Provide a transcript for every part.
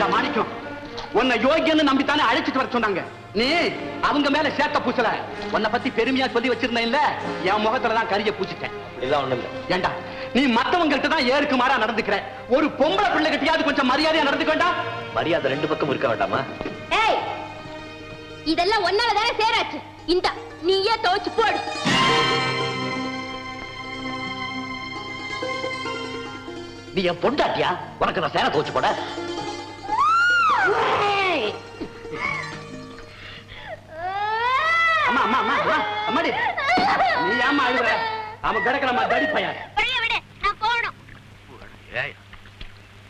ஏண்டா மாணிக்கம் உன்னை யோகியன்னு நம்பித்தானே அழைச்சிட்டு வர சொன்னாங்க. நீ அவங்க மேல சேத்த பூசல. உன்னை பத்தி பெருமையா சொல்லி வச்சிருந்தேன் இல்ல? என் முகத்துல தான் கரிய இல்ல. ஏண்டா நீ மத்தவங்கள்ட்ட தான் ஏருக்கு மாறா நடந்துக்கிற. ஒரு பொம்பளை பிள்ளை கிட்டயாவது கொஞ்சம் மரியாதையா நடந்துக்க வேண்டாம்? மரியாதை ரெண்டு பக்கம் இருக்க வேண்டாமா? ஏய் இதெல்லாம் ஒன்னால தானே சேராச்சு. இந்த நீயே துவைச்சு போடு. நீ என் பொண்டாட்டியா? உனக்கு நான் சேர தோச்சு போட? அவன் கிடக்குறமா தடி பையன்.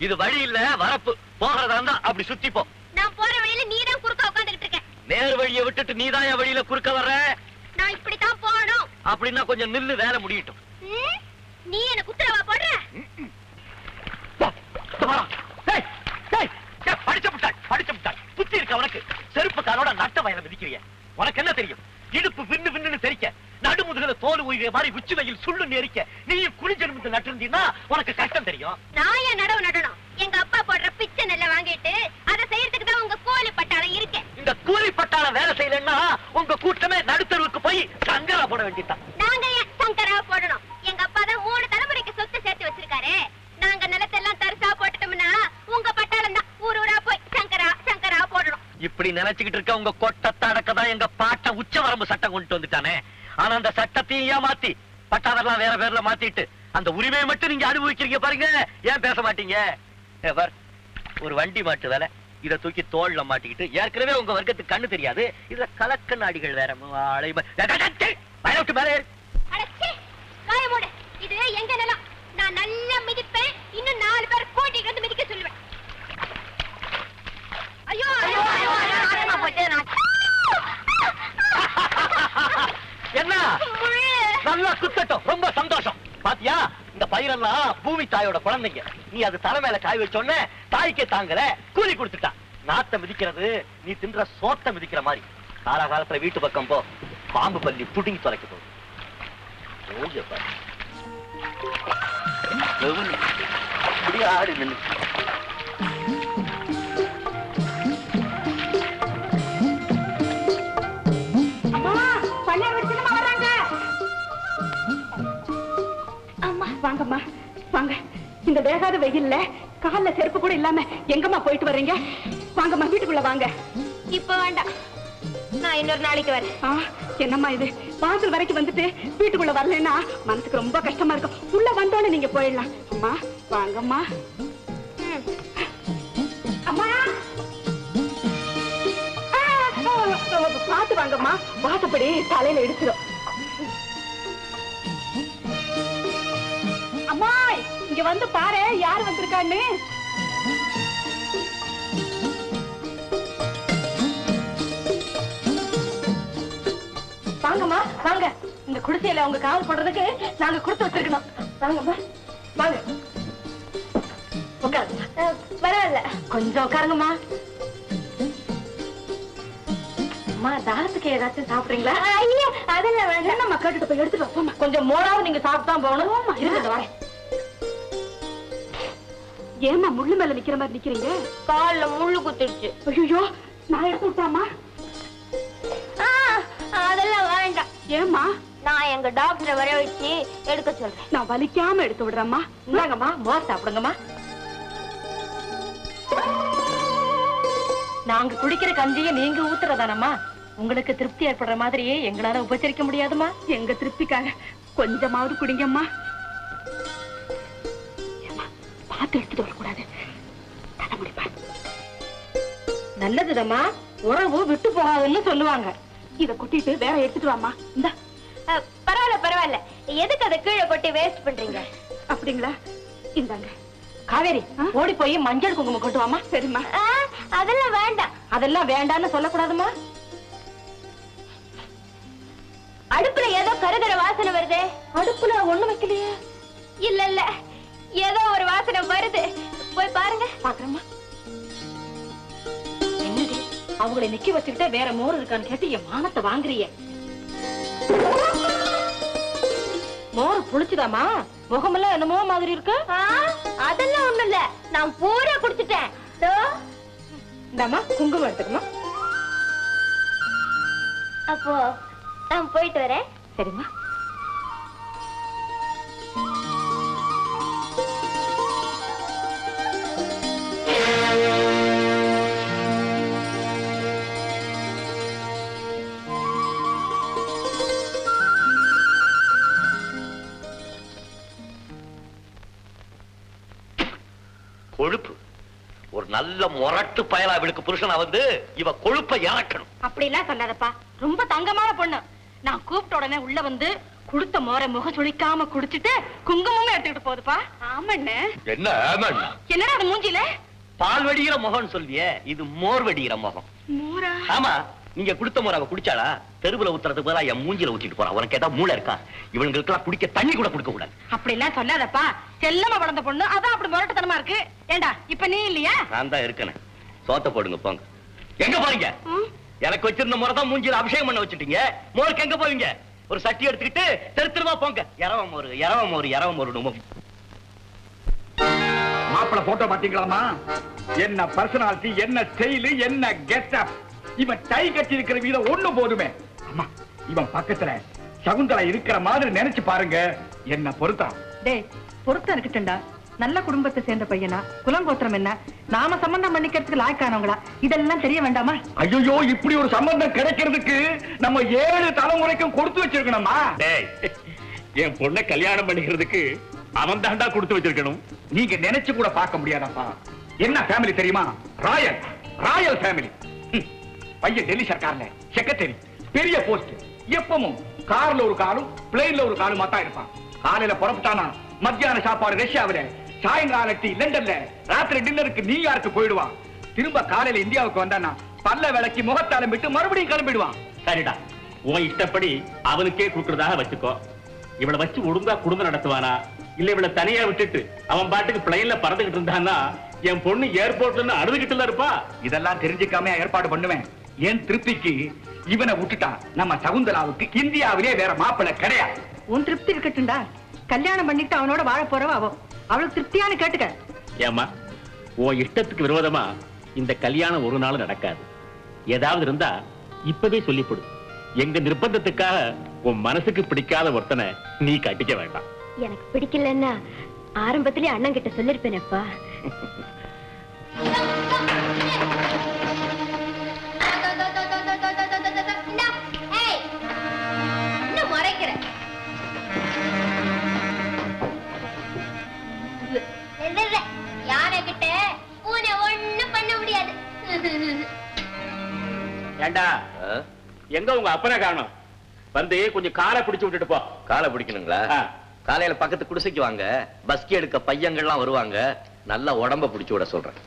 இது வழி இல்ல வரப்பு. போகிறதா இருந்தா அப்படி சுத்தி போ. நான் போற வழியில நீ தான் குறுக்க உட்காந்துக்கிட்டு இருக்க நேர் வழியை விட்டுட்டு நீதான் என் வழியில குறுக்க வர்ற? நான் இப்படித்தான் போகணும். அப்படின்னா கொஞ்சம் நில்லு வேலை முடியட்டும்? நீ எனக்கு உத்தரவா போடுற? படிச்ச முட்டாள், படிச்ச முட்டாள். புத்தி இருக்க உனக்கு? செருப்பு காலோட நட்ட வயல மிதிக்கிறிய. உனக்கு என்ன தெரியும்? இடுப்பு உயிர மாதிரி உச்சி வெயில் சுள்ளு நெரிக்க நீயும் குளிஞ்செடுத்து நட்டிருந்தீன்னா உனக்கு கஷ்டம் தெரியும். நான் ஏன் நடவு நடணும். எங்க அப்பா போடுற பிச்சை நெல்லை வாங்கிட்டு அதை செய்யறதுக்கு தான் உங்க கோழி பட்டாளம் இருக்கேன். இந்த கூலி பட்டாள வேலை செய்யலன்னா உங்க கூட்டமே நடுத்தருவுக்கு போய் சங்கரா போட வேண்டியதான் நாங்க ஏன் சங்கரா போடணும்? எங்க அப்பா தான் மூணு தலைமுறைக்கு சொத்து சேர்த்து வச்சிருக்காரு. நாங்க நிலத்தெல்லாம் தரிசா போட்டுட்டோம்னா உங்க பட்டாளம் தான் ஊர் ஊரா போய் சங்கரா சங்கரா போடணும். இப்படி நினைச்சுக்கிட்டு இருக்க உங்க கொட்டத்தை அடக்கதான் எங்க பாட்ட உச்சவரம்பு சட்டம் கொண்டு வந்துட்டானே. ஆனா அந்த சட்டத்தையும் ஏமாத்தி பட்டாதெல்லாம் வேற பேர்ல மாத்திட்டு அந்த உரிமையை மட்டும் நீங்க அனுபவிக்கிறீங்க பாருங்க. ஏன் பேச மாட்டீங்க? ஒரு வண்டி மாட்டு வேலை. இத தூக்கி தோல்ல மாட்டிக்கிட்டு ஏற்கனவே உங்க வர்க்கத்துக்கு கண்ணு தெரியாது. இதுல கலக்க நாடிகள் வேற. மேலே இது எங்க நிலம்? நான் நல்லா மிதிப்பேன். இன்னும் நாலு பேர் கூட்டிட்டு வந்து மிதிக்க சொல்லுவேன். ஐயோ ஐயோ ஐயோ ஐயோ, போச்சு, நான் என்ன முள்ளு. நல்லா குத்தட்டும் ரொம்ப சந்தோஷம். பாத்தியா? இந்த பயிரெல்லாம் பூமி தாயோட குழந்தைங்க. நீ அது தலை மேல காய் வச்சோன்ன தாய்க்கே தாங்கல கூலி கொடுத்துட்டா. நாத்த மிதிக்கிறது நீ தின்ற சோத்த மிதிக்கிற மாதிரி. காலாகாலத்துல வீட்டு பக்கம் போ. பாம்பு பள்ளி புடுங்கி தொலைக்க போகுது ஓய்ய நின்று வாங்கம்மா வாங்க இந்த வேகாத வெயில்ல கால்ல செருப்பு கூட இல்லாம எங்கம்மா போயிட்டு வர்றீங்க வாங்கம்மா வீட்டுக்குள்ள வாங்க இப்ப வேண்டாம் நான் இன்னொரு நாளைக்கு வரேன் என்னம்மா இது வாசல் வரைக்கும் வந்துட்டு வீட்டுக்குள்ள வரலைன்னா மனசுக்கு ரொம்ப கஷ்டமா இருக்கும் உள்ள வந்தோடனே நீங்க போயிடலாம் அம்மா வாங்கம்மா. அம்மா பார்த்து வாங்கம்மா வாசப்படி தலையில இடிச்சிடும் இங்க வந்து பாரு யார் வந்திருக்கான்னு. வாங்கம்மா வாங்க. இந்த குடிசையில உங்க காவல் போடுறதுக்கு நாங்க கொடுத்து வச்சிருக்கணும். வாங்கம்மா வாங்க. உட்காருங்க. பரவாயில்ல. கொஞ்சம் உட்காருங்கம்மா. அம்மா தாரத்துக்கு ஏதாச்சும் சாப்பிடுறீங்களா? ஐயோ அதெல்லாம் வேண்டாம். என்னம்மா கேட்டுட்டு போய் எடுத்துட்டு வா, போம்மா. கொஞ்சம் மோராவும் நீங்க சாப்பிட்டு தான் போகணும் இருக்கட்டும் வரேன். ஏம்மா முள்ளு மேல நிக்கிற மாதிரி நிக்கிறீங்க? கால்ல முள்ளு குத்திடுச்சு. ஐயோ நான் எடுத்து விட்டாமா அதெல்லாம் வேண்டாம். ஏம்மா? நான் எங்க டாக்டரை வர வச்சு எடுக்க சொல்றேன். நான் வலிக்காம எடுத்து விடுறேம்மா. இந்தாங்கம்மா மோர் சாப்பிடுங்கம்மா. நாங்க குடிக்கிற கஞ்சியை நீங்க ஊத்துறதானம்மா? உங்களுக்கு திருப்தி ஏற்படுற மாதிரியே எங்களால உபசரிக்க முடியாதுமா எங்க திருப்திக்காக கொஞ்சமாவது குடிங்கம்மா. பார்த்து எடுத்துட்டு வரக்கூடாது. தலைமுடி பாரு. நல்லதுதம்மா உறவு விட்டு போகாதுன்னு சொல்லுவாங்க. இத கொட்டிட்டு வேற எடுத்துட்டு வாமா இந்த. பரவாயில்ல பரவாயில்ல. எதுக்கு அதை கீழே கொட்டி வேஸ்ட் பண்றீங்க? அப்படிங்களா? இந்தாங்க. காவேரி ஓடி போய் மஞ்சள் குங்குமம் கொண்டு வாமா சரிம்மா. அதெல்லாம் வேண்டாம். அதெல்லாம் வேண்டான்னு சொல்லக்கூடாதுமா அடுப்புல ஏதோ கருகிற வாசனை வருதே. அடுப்புல ஒண்ணு வைக்கலையே. இல்ல இல்ல. ஏதோ ஒரு வாசனை வருது. போய் பாருங்க. பாக்குறேம்மா. என்னடி அவங்களை நிக்க வச்சுக்கிட்டே வேற மோர் இருக்கான்னு கேட்டு என் மானத்தை வாங்குறிய மோர் புளிச்சுதாமா முகமெல்லாம் என்னமோ மாதிரி இருக்கு. அதெல்லாம் ஒண்ணும் இல்ல. நான் பூரா குடிச்சிட்டேன். தோ, இந்தாம்மா குங்குமம் எடுத்துக்கமா அப்போ நான் போயிட்டு வரேன். சரிம்மா. நல்ல முரட்டு பயலா இவளுக்கு புருஷனா வந்து இவ கொழுப்பை இறக்கணும். அப்படிலாம் சொல்லாதப்பா. ரொம்ப தங்கமான பொண்ணு. நான் கூப்பிட்ட உடனே உள்ள வந்து குடுத்த மோர முகம் சுளிக்காம குடிச்சிட்டு குங்குமமும் எடுத்துக்கிட்டு போகுதுப்பா ஆமாண்ணே. என்ன? ஆமாண்ணா? என்னடா அது மூஞ்சில பால் வடிகிற முகம்னு சொல்லியே இது மோர் வடிகிற முகம். மோரா? ஆமா. நீங்க குடுத்த மோர் அவ குடிச்சாளா? தெருவுல ஊத்துறதுக்கு பதிலா என் மூஞ்சில ஊத்திட்டு போறா. உனக்கு ஏதாவது மூளை இருக்கா? இவங்களுக்கெல்லாம் குடிக்க தண்ணி கூட கொடுக்க கூடாது. அப்படிலாம் சொல்லாதப்பா. செல்லமா வளர்ந்த பொண்ணு அதான் அப்படி முரட்டுத்தனமா இருக்கு. ஏண்டா இப்ப நீ இல்லையா? நான் தான் இருக்கேன். சோத்த போடுங்க போங்க. எங்க போறீங்க? ம்? எனக்கு வச்சிருந்த முறை தான் மூஞ்சில அபிஷேகம் பண்ண வச்சுட்டீங்க. மோருக்கு எங்க போவீங்க? ஒரு சட்டி எடுத்துக்கிட்டு தெரு தெருவா போங்க. இரவ மோர் இரவ மோர் இரவ மோர் மாப்பிள போட்டோ பாத்தீங்களாமா என்ன பர்சனாலிட்டி என்ன ஸ்டைல் என்ன கெட்டப் இவன் டை கட்டி இருக்கிற வீதம் ஒண்ணு போதுமே. அம்மா இவன் பக்கத்துல சகுந்தலா இருக்கிற மாதிரி நினைச்சு பாருங்க. என்ன பொருத்தம்? டேய் பொறுத்த இருக்கட்டும்டா. நல்ல குடும்பத்தை சேர்ந்த பையனா? குலங்கோத்திரம் என்ன? நாம சம்பந்தம் பண்ணிக்கிறதுக்கு லாய்க்கானவங்களா? இதெல்லாம் தெரிய வேண்டாமா? ஐயோ இப்படி ஒரு சம்பந்தம் கிடைக்கிறதுக்கு நம்ம ஏழு தலைமுறைக்கும் கொடுத்து வச்சிருக்கணுமா? டேய் என் பொண்ணை கல்யாணம் பண்ணிக்கிறதுக்கு அவன் தாண்டா கொடுத்து வச்சிருக்கணும். நீங்க நினைச்சு கூட பார்க்க முடியாதப்பா. என்ன ஃபேமிலி தெரியுமா? ராயல். ராயல் ஃபேமிலி பையன் டெல்லி சர்க்கார்ல செக்ரட்டரி பெரிய போஸ்ட் எப்பவும் கார்ல ஒரு காலும் பிளேன்ல ஒரு காலுமா தான் இருப்பான். காலையில புறப்பட்டானா மத்தியான சாப்பாடு ரஷ்யாவில சாயங்கால டீ லண்டன்ல ராத்திரி டின்னருக்கு நியூயார்க்கு போயிடுவான். திரும்ப காலையில இந்தியாவுக்கு வந்தானா பல்ல விளக்கி முகத்தாலம் விட்டு மறுபடியும் கிளம்பிடுவான். சரிடா. உன் இஷ்டப்படி அவனுக்கே கொடுக்கறதாக வச்சுக்கோ. இவளை வச்சு ஒழுங்கா குடும்பம் நடத்துவானா? இல்ல இவளை தனியா விட்டுட்டு அவன் பாட்டுக்கு பிளைன்ல பறந்துகிட்டு இருந்தான்னா என் பொண்ணு ஏர்போர்ட்ல அழுதுகிட்டுல இருப்பா? இதெல்லாம் தெரிஞ்சுக்காம ஏற்பாடு பண்ணுவேன். ஏன் திருப்திக்கு இவனை விட்டுட்டா நம்ம சகுந்தலாவுக்கு இந்தியாவிலே வேற மாப்பிள்ளை கிடையாது. உன் திருப்தி இருக்கட்டும்டா. கல்யாணம் பண்ணிட்டு அவனோட வாழ போறவ அவ அவளுக்கு திருப்தியான்னு கேட்டுக்க. ஏமா உன் இஷ்டத்துக்கு விரோதமா இந்த கல்யாணம் ஒரு நாள் நடக்காது. ஏதாவது இருந்தா இப்பவே சொல்லிப்படு எங்க நிர்பந்தத்துக்காக உன் மனசுக்கு பிடிக்காத ஒருத்தனை நீ கட்டிக்க வேண்டாம். எனக்கு பிடிக்கலன்னா ஆரம்பத்திலே அண்ணன் கிட்ட சொல்லிருப்பேனப்பா. யானை கிட்ட பூனை ஒண்ணும் பண்ண முடியாது. ஏண்டா? எங்க உங்க அப்பனை காணும்? வந்து கொஞ்சம் காலை பிடிச்சு விட்டுட்டு போ. காலை பிடிக்கணுங்களா. காலையில பக்கத்து குடிசைக்கு வாங்க. பஸ்கி எடுக்க பையங்கள்லாம் வருவாங்க. நல்லா உடம்ப பிடிச்சு விட சொல்றேன்.